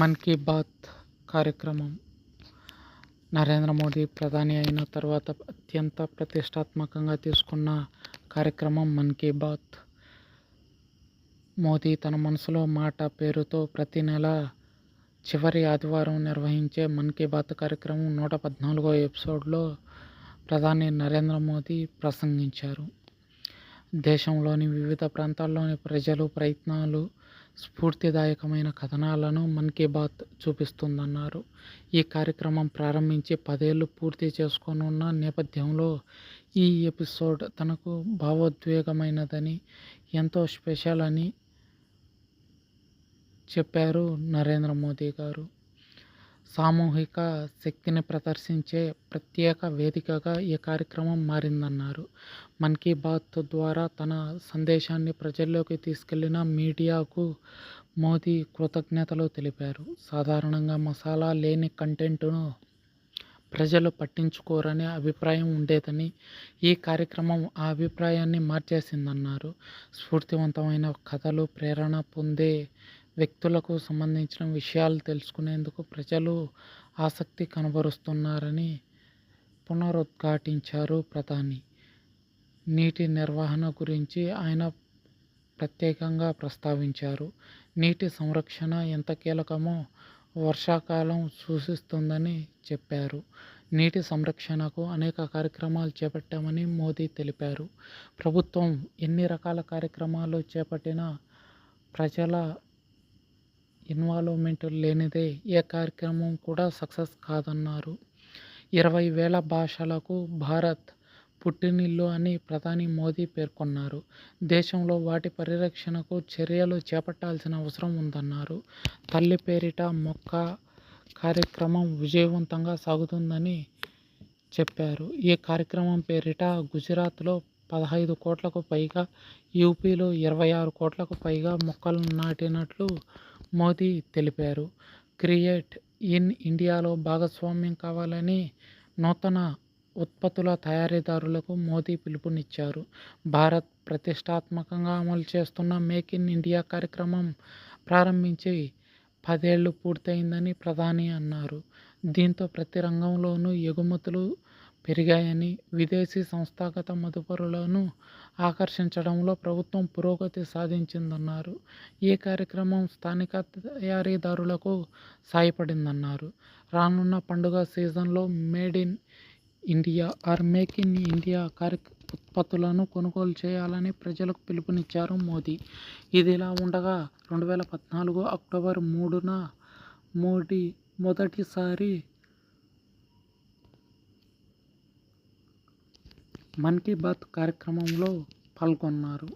మన్ కీ బాత్ కార్యక్రమం. నరేంద్ర మోదీ ప్రధాని అయిన తర్వాత అత్యంత ప్రతిష్టాత్మకంగా తీసుకున్న కార్యక్రమం మన్ కీ బాత్. మోదీ తన మనసులో మాట పేరుతో ప్రతి నెల చివరి ఆదివారం నిర్వహించే మన్ కీ బాత్ కార్యక్రమం నూట పద్నాలుగో ఎపిసోడ్లో ప్రధాని నరేంద్ర మోదీ ప్రసంగించారు. దేశంలోని వివిధ ప్రాంతాల్లోని ప్రజలు ప్రయత్నాలు స్ఫూర్తిదాయకమైన కథనాలను మన్ కీ బాత్ చూపిస్తుందన్నారు. ఈ కార్యక్రమం ప్రారంభించి పదేళ్ళు పూర్తి చేసుకోనున్న నేపథ్యంలో ఈ ఎపిసోడ్ తనకు భావోద్వేగమైనదని ఎంతో స్పెషల్ అని చెప్పారు నరేంద్ర మోదీ గారు. సామూహిక శక్తిని ప్రదర్శించే ప్రత్యేక వేదికగా ఈ కార్యక్రమం మారిందన్నారు. మన్ కీ బాత్ ద్వారా తన సందేశాన్ని ప్రజల్లోకి తీసుకెళ్ళిన మీడియాకు మోదీ కృతజ్ఞతలు తెలిపారు. సాధారణంగా మసాలా లేని కంటెంట్ను ప్రజలు పట్టించుకోరనే అభిప్రాయం ఉండేదని ఈ కార్యక్రమం ఆ అభిప్రాయాన్ని మార్చేసిందన్నారు. స్ఫూర్తివంతమైన కథలు ప్రేరణ పొందే వ్యక్తులకు సంబంధించిన విషయాలు తెలుసుకునేందుకు ప్రజలు ఆసక్తి కనబరుస్తున్నారని పునరుద్ఘాటించారు ప్రధాని. నీటి నిర్వహణ గురించి ఆయన ప్రత్యేకంగా ప్రస్తావించారు. నీటి సంరక్షణ ఎంత కీలకమో వర్షాకాలం సూచిస్తుందని చెప్పారు. నీటి సంరక్షణకు అనేక కార్యక్రమాలు చేపట్టామని మోదీ తెలిపారు. ప్రభుత్వం ఎన్ని రకాల కార్యక్రమాలు చేపట్టినా ప్రజల ఇన్వాల్వ్మెంట్ లేనిదే ఏ కార్యక్రమం కూడా సక్సెస్ కాదన్నారు. ఇరవై వేల భాషలకు భారత్ పుట్టినిల్లు అని ప్రధాని మోదీ పేర్కొన్నారు. దేశంలో వాటి పరిరక్షణకు చర్యలు చేపట్టాల్సిన అవసరం ఉందన్నారు. తల్లి పేరిట మొక్క కార్యక్రమం విజయవంతంగా సాగుతుందని చెప్పారు. ఈ కార్యక్రమం పేరిట గుజరాత్లో పదహైదు కోట్లకు పైగా యూపీలో ఇరవై ఆరు కోట్లకు పైగా మొక్కలు నాటినట్లు మోదీ తెలిపారు. క్రియేట్ ఇన్ ఇండియాలో భాగస్వామ్యం కావాలని నూతన ఉత్పత్తుల తయారీదారులకు మోదీ పిలుపునిచ్చారు. భారత్ ప్రతిష్టాత్మకంగా అమలు చేస్తున్న మేక్ ఇన్ ఇండియా కార్యక్రమం ప్రారంభించి పదేళ్ళు పూర్తయిందని ప్రధాని అన్నారు. దీంతో ప్రతి రంగంలోనూ ఎగుమతులు పెరిగాయని విదేశీ సంస్థాగత మదుపరులను ఆకర్షించడంలో ప్రభుత్వం పురోగతి సాధించిందన్నారు. ఈ కార్యక్రమం స్థానిక తయారీదారులకు సాయపడిందన్నారు. రానున్న పండుగ సీజన్లో made in India or make in India కార్య ఉత్పత్తులను కొనుగోలు చేయాలని ప్రజలకు పిలుపునిచ్చారు మోదీ. ఇదిలా ఉండగా రెండు వేల పద్నాలుగు అక్టోబర్ మూడున మోడీ మొదటిసారి మన్ కీ బాత్ కార్యక్రమంలో పాల్గొన్నారు.